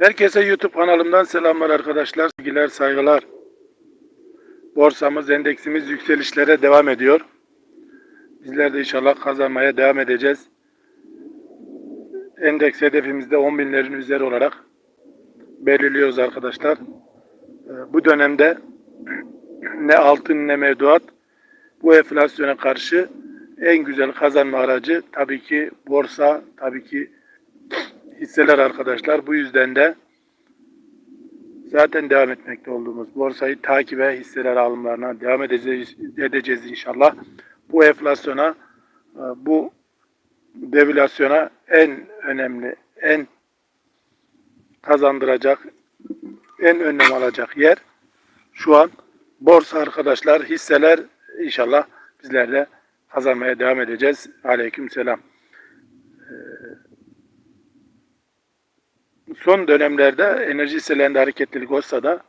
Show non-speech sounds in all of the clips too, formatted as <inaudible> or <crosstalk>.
Herkese YouTube kanalımdan selamlar arkadaşlar. Sevgiler, saygılar. Borsamız, endeksimiz yükselişlere devam ediyor. Bizler de inşallah kazanmaya devam edeceğiz. Endeks hedefimizde 10 binlerin üzeri olarak belirliyoruz arkadaşlar. Ee, Bu dönemde <clears throat> ne altın ne mevduat bu enflasyona karşı en güzel kazanma aracı tabii ki borsa, tabii ki hisseler arkadaşlar. Bu yüzden de zaten devam etmekte olduğumuz borsayı takibe hisseler alımlarına devam edeceğiz, edeceğiz inşallah. Bu enflasyona, e, bu devalüasyona en önemli, en kazandıracak, en önlem alacak yer şu an borsa arkadaşlar, hisseler inşallah bizlerle kazanmaya devam edeceğiz. Aleyküm selam. Son dönemlerde enerji hisselerinde hareketlilik olsa da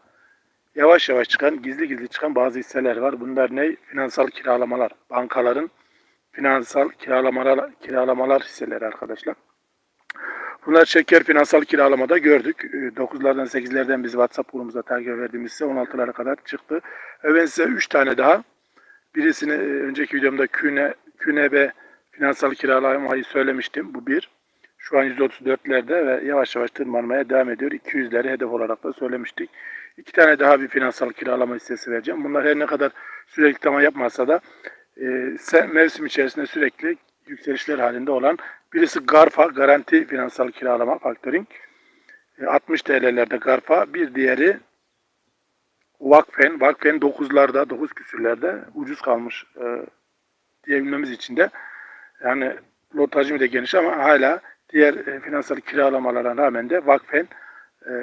yavaş yavaş çıkan, gizli gizli çıkan bazı hisseler var. Bunlar ne? Finansal kiralamalar. Bankaların finansal kiralamalar, kiralamalar hisseleri arkadaşlar. Bunlar şeker finansal kiralamada gördük. 9'lardan 8'lerden biz WhatsApp grubumuza takip verdiğimiz ise 16'lara kadar çıktı. Ben size 3 tane daha birisini e, önceki videomda QN, QNB finansal kiralamayı söylemiştim. Bu bir. Şu an 134'lerde ve yavaş yavaş tırmanmaya devam ediyor. 200'leri hedef olarak da söylemiştik. İki tane daha bir finansal kiralama hissesi vereceğim. Bunlar her ne kadar sürekli tamam yapmasa da e, mevsim içerisinde sürekli yükselişler halinde olan birisi Garfa Garanti Finansal Kiralama Factoring. E, 60 TL'lerde Garfa. Bir diğeri Vakfen. Vakfen 9'larda, 9 küsürlerde ucuz kalmış e, diyebilmemiz için de yani lot hacmi de geniş ama hala diğer e, finansal kiralamalara rağmen de vakfen e,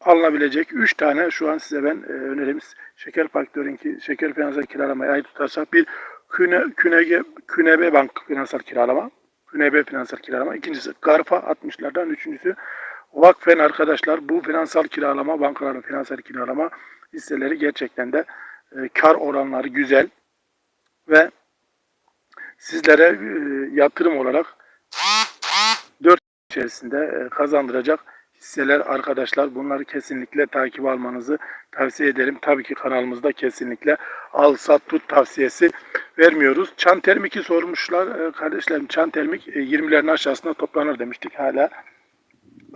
alınabilecek 3 tane şu an size ben e, önerimiz şeker faktörünki şeker finansal kiralamayı ayrı tutarsak bir Küne, Künege, Künebe Bank finansal kiralama Künebe finansal kiralama. İkincisi Garfa 60'lardan üçüncüsü Vakfen arkadaşlar bu finansal kiralama bankaların finansal kiralama hisseleri gerçekten de e, kar oranları güzel ve sizlere e, yatırım olarak 4 içerisinde e, kazandıracak hisseler arkadaşlar. Bunları kesinlikle takip almanızı tavsiye ederim. Tabii ki kanalımızda kesinlikle al sat tut tavsiyesi vermiyoruz. Çan termiki sormuşlar e, kardeşlerim. Çan termik e, 20'lerin aşağısında toplanır demiştik. Hala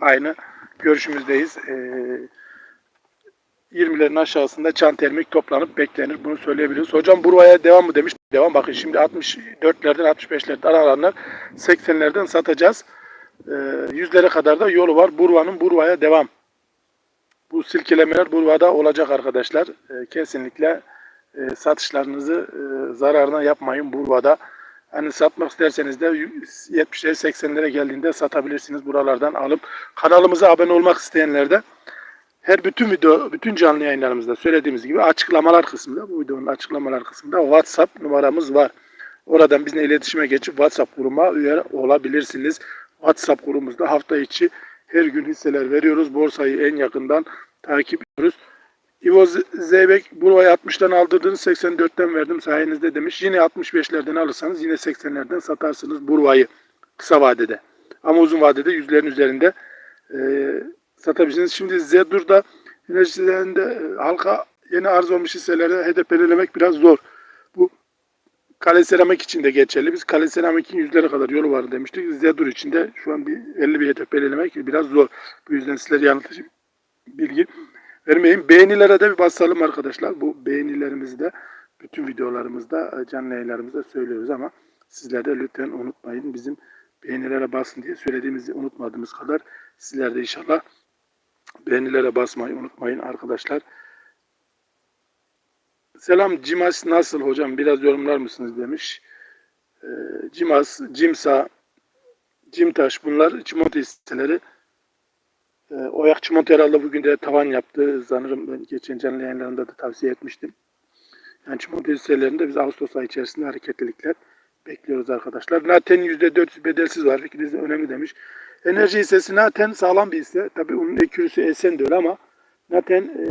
aynı görüşümüzlerdeyiz. E, 20'lerin aşağısında çan termik toplanıp beklenir. Bunu söyleyebiliriz. Hocam buraya devam mı demiş. Devam. Bakın şimdi 64'lerden 65'lerden alanlar 80'lerden satacağız. Ee, yüzlere kadar da yolu var. Burva'nın Burva'ya devam. Bu silkelemeler Burva'da olacak arkadaşlar. Ee, kesinlikle e, satışlarınızı e, zararına yapmayın Burva'da. Hani satmak isterseniz de 70'lere 80'lere geldiğinde satabilirsiniz buralardan alıp. Kanalımıza abone olmak isteyenler de her bütün video, bütün canlı yayınlarımızda söylediğimiz gibi açıklamalar kısmında, bu videonun açıklamalar kısmında WhatsApp numaramız var. Oradan bizimle iletişime geçip WhatsApp grubuma üye olabilirsiniz. WhatsApp grubumuzda hafta içi her gün hisseler veriyoruz. Borsayı en yakından takip ediyoruz. İvo Zeybek burayı 60'tan aldırdınız 84'ten verdim sayenizde demiş. Yine 65'lerden alırsanız yine 80'lerden satarsınız Burva'yı kısa vadede. Ama uzun vadede yüzlerin üzerinde e, satabilirsiniz. Şimdi Zedur'da enerjilerinde e, halka yeni arz olmuş hisselere hedef belirlemek biraz zor. Bu Kale Seramik için de geçerli. Biz Kale Seramik'in yüzlere kadar yolu var demiştik. Zedur için de şu an bir 50 bir hedef belirlemek biraz zor. Bu yüzden sizlere yanıltıcı bilgi vermeyeyim. Beğenilere de bir basalım arkadaşlar. Bu beğenilerimizi de bütün videolarımızda, canlı yayınlarımızda söylüyoruz ama sizler de lütfen unutmayın. Bizim beğenilere basın diye söylediğimizi unutmadığımız kadar sizler de inşallah beğenilere basmayı unutmayın arkadaşlar. Selam Cimas nasıl hocam biraz yorumlar mısınız demiş. Ee, Cimas, Cimsa, Cimtaş bunlar çimento hisseleri. Ee, Oyak çimento herhalde bugün de tavan yaptı. Sanırım ben geçen canlı yayınlarında da tavsiye etmiştim. Yani çimento hisselerinde biz Ağustos ayı içerisinde hareketlilikler bekliyoruz arkadaşlar. Naten %400 bedelsiz var. Fikriniz de önemli demiş. Enerji hissesi Naten sağlam bir hisse. Tabii onun ekürüsü Esen öyle ama Naten e,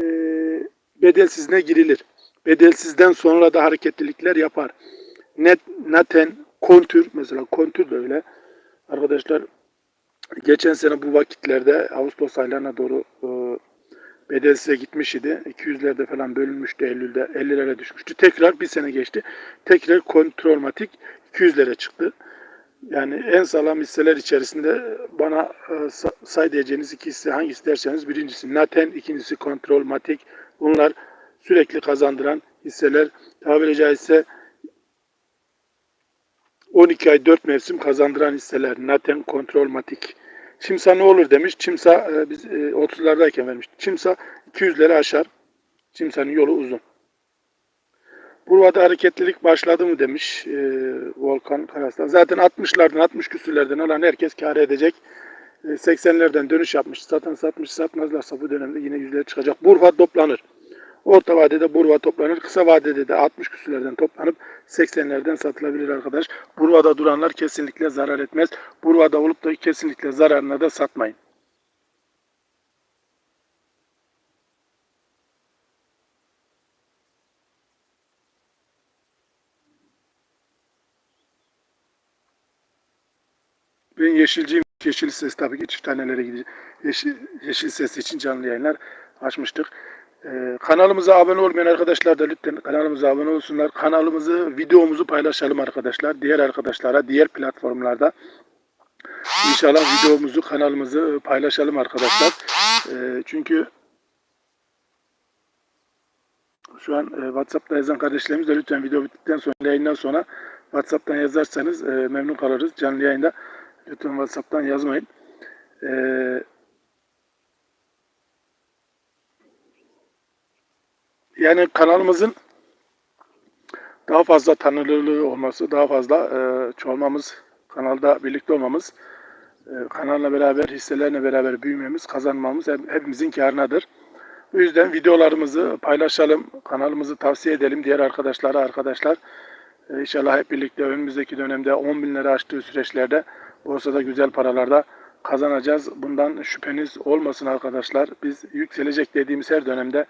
bedelsizine girilir. Bedelsizden sonra da hareketlilikler yapar. Net, Naten, kontür mesela kontür de öyle. Arkadaşlar Geçen sene bu vakitlerde Ağustos aylarına doğru e, bedelsize gitmiş idi. 200'lerde falan bölünmüştü Eylül'de. 50'lere düşmüştü. Tekrar bir sene geçti. Tekrar kontrolmatik 200'lere çıktı. Yani en sağlam hisseler içerisinde bana e, sa- say diyeceğiniz iki hisse hangisi derseniz birincisi Naten, ikincisi Kontrolmatik. Bunlar sürekli kazandıran hisseler. Tabiri caizse 12 ay 4 mevsim kazandıran hisseler. Naten, Kontrolmatik. Çimsa ne olur demiş. Çimsa e, biz e, 30'lardayken vermiştik. Çimsa 200'leri aşar. Çimsa'nın yolu uzun. Burva'da hareketlilik başladı mı demiş e, Volkan Karaslan. Zaten 60'lardan 60 küsürlerden alan herkes kar edecek. E, 80'lerden dönüş yapmış. Satan satmış satmazlarsa bu dönemde yine yüzleri çıkacak. Burva toplanır. Orta vadede Burva toplanır. Kısa vadede de 60 küsürlerden toplanıp 80'lerden satılabilir arkadaş. Burva'da duranlar kesinlikle zarar etmez. Burva'da olup da kesinlikle zararına da satmayın. Ben yeşilciyim. Yeşil ses tabii ki çift tanelere gidecek. Yeşil, yeşil ses için canlı yayınlar açmıştık. Ee, kanalımıza abone olmayan arkadaşlar da lütfen kanalımıza abone olsunlar. Kanalımızı, videomuzu paylaşalım arkadaşlar. Diğer arkadaşlara, diğer platformlarda. İnşallah videomuzu, kanalımızı paylaşalım arkadaşlar. Ee, çünkü şu an e, WhatsApp'ta yazan kardeşlerimiz de lütfen video bittikten sonra yayından sonra WhatsApp'tan yazarsanız e, memnun kalırız. Canlı yayında lütfen WhatsApp'tan yazmayın. E, yani kanalımızın daha fazla tanınırlığı olması, daha fazla e, çoğalmamız, kanalda birlikte olmamız, e, kanalla beraber, hisselerle beraber büyümemiz, kazanmamız hep- hepimizin karınadır. Bu yüzden videolarımızı paylaşalım, kanalımızı tavsiye edelim diğer arkadaşlara arkadaşlar. Ee, İnşallah hep birlikte önümüzdeki dönemde 10 binleri aştığı süreçlerde borsada güzel paralarda kazanacağız. Bundan şüpheniz olmasın arkadaşlar. Biz yükselecek dediğimiz her dönemde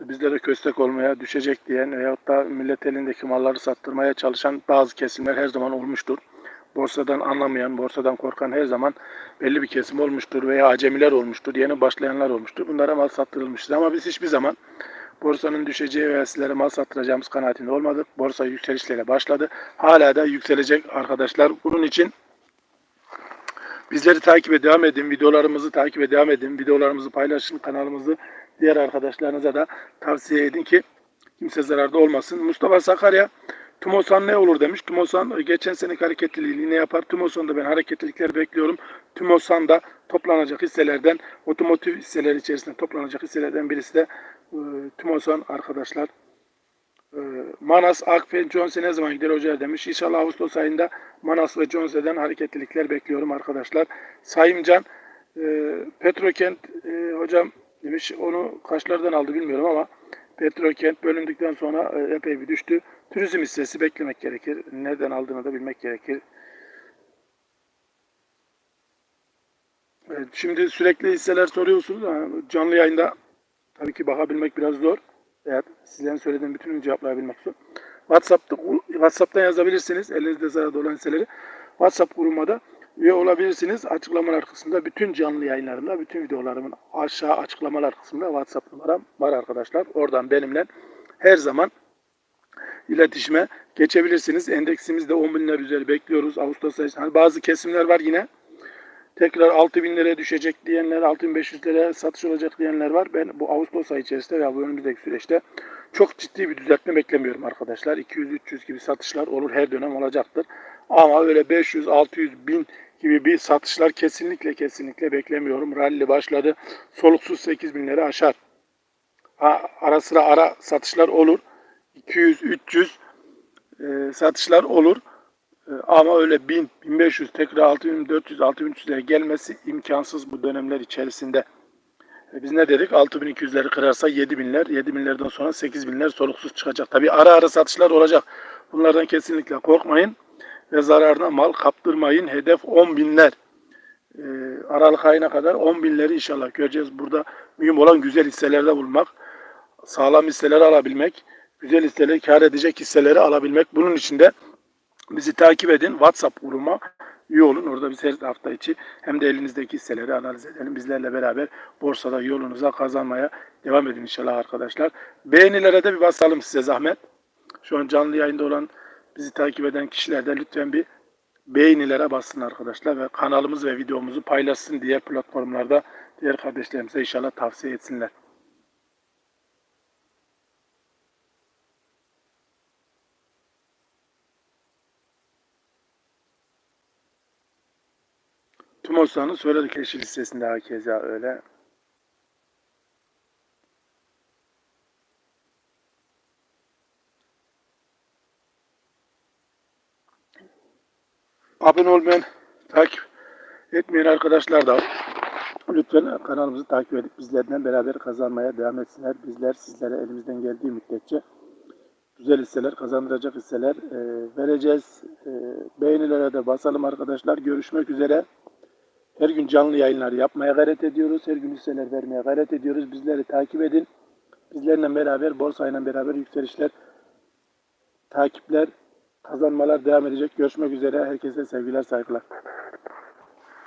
bizlere köstek olmaya, düşecek diyen veyahut da millet elindeki malları sattırmaya çalışan bazı kesimler her zaman olmuştur. Borsadan anlamayan, borsadan korkan her zaman belli bir kesim olmuştur veya acemiler olmuştur, yeni başlayanlar olmuştur. Bunlara mal sattırılmıştır ama biz hiçbir zaman borsanın düşeceği veya sizlere mal sattıracağımız kanaatinde olmadık. Borsa yükselişlere başladı. Hala da yükselecek arkadaşlar. Bunun için bizleri takip devam edin. Videolarımızı takip devam edin. Videolarımızı paylaşın. Kanalımızı diğer arkadaşlarınıza da tavsiye edin ki kimse zararda olmasın. Mustafa Sakarya Tümosan ne olur demiş. Tümosan geçen seneki hareketliliğini ne yapar? Tümosan'da ben hareketlilikler bekliyorum. Tümosan'da toplanacak hisselerden, otomotiv hisseler içerisinde toplanacak hisselerden birisi de e, Tümosan arkadaşlar. E, Manas, Akfe, Jonse ne zaman gider hoca demiş. İnşallah Ağustos ayında Manas ve Jonse'den hareketlilikler bekliyorum arkadaşlar. Sayımcan, e, Petrokent e, hocam demiş. Onu kaçlardan aldı bilmiyorum ama Petrokent bölündükten sonra e, epey bir düştü. Turizm hissesi beklemek gerekir. Nereden aldığını da bilmek gerekir. Evet, şimdi sürekli hisseler soruyorsunuz ama canlı yayında tabii ki bakabilmek biraz zor. Eğer sizlerin söylediğim bütün cevaplayabilmek zor. WhatsApp'ta, WhatsApp'tan yazabilirsiniz. Elinizde sırada olan hisseleri. WhatsApp grubuma da üye olabilirsiniz. Açıklamalar kısmında bütün canlı yayınlarımda, bütün videolarımın aşağı açıklamalar kısmında WhatsApp numaram var arkadaşlar. Oradan benimle her zaman iletişime geçebilirsiniz. Endeksimiz de 10 binler üzeri bekliyoruz. Ağustos ayı. Hani bazı kesimler var yine. Tekrar 6000 liraya düşecek diyenler, 6500 liraya satış olacak diyenler var. Ben bu Ağustos ayı içerisinde veya bu önümüzdeki süreçte çok ciddi bir düzeltme beklemiyorum arkadaşlar. 200-300 gibi satışlar olur her dönem olacaktır. Ama öyle 500-600 bin gibi bir satışlar kesinlikle kesinlikle beklemiyorum. Rally başladı. Soluksuz 8 binleri aşar. Ha, ara sıra ara satışlar olur. 200-300 e, satışlar olur. E, ama öyle 1000, 1500, tekrar 6400, 6300'lere gelmesi imkansız bu dönemler içerisinde. E, biz ne dedik? 6200'leri kırarsa 7000'ler, 7000'lerden sonra 8000'ler soluksuz çıkacak. Tabi ara ara satışlar olacak. Bunlardan kesinlikle korkmayın ve zararına mal kaptırmayın. Hedef 10.000'ler. E, Aralık ayına kadar 10.000'leri inşallah göreceğiz. Burada mühim olan güzel hisselerde bulmak, sağlam hisseleri alabilmek, güzel hisseleri, kar edecek hisseleri alabilmek. Bunun için de bizi takip edin. WhatsApp grubuma üye olun. Orada biz her hafta içi hem de elinizdeki hisseleri analiz edelim. Bizlerle beraber borsada yolunuza kazanmaya devam edin inşallah arkadaşlar. Beğenilere de bir basalım size zahmet. Şu an canlı yayında olan bizi takip eden kişiler de lütfen bir beğenilere bassın arkadaşlar ve kanalımız ve videomuzu paylaşsın diğer platformlarda diğer kardeşlerimize inşallah tavsiye etsinler. Tumosa'nın söyledik eşi listesinde hakeza öyle. Abone olmayan, takip etmeyen arkadaşlar da lütfen kanalımızı takip edip bizlerden beraber kazanmaya devam etsinler. Bizler sizlere elimizden geldiği müddetçe güzel hisseler, kazandıracak hisseler e, vereceğiz. E, beğenilere de basalım arkadaşlar. Görüşmek üzere. Her gün canlı yayınlar yapmaya gayret ediyoruz. Her gün hisseler vermeye gayret ediyoruz. Bizleri takip edin. Bizlerle beraber, borsayla beraber yükselişler, takipler, kazanmalar devam edecek. Görüşmek üzere. Herkese sevgiler, saygılar.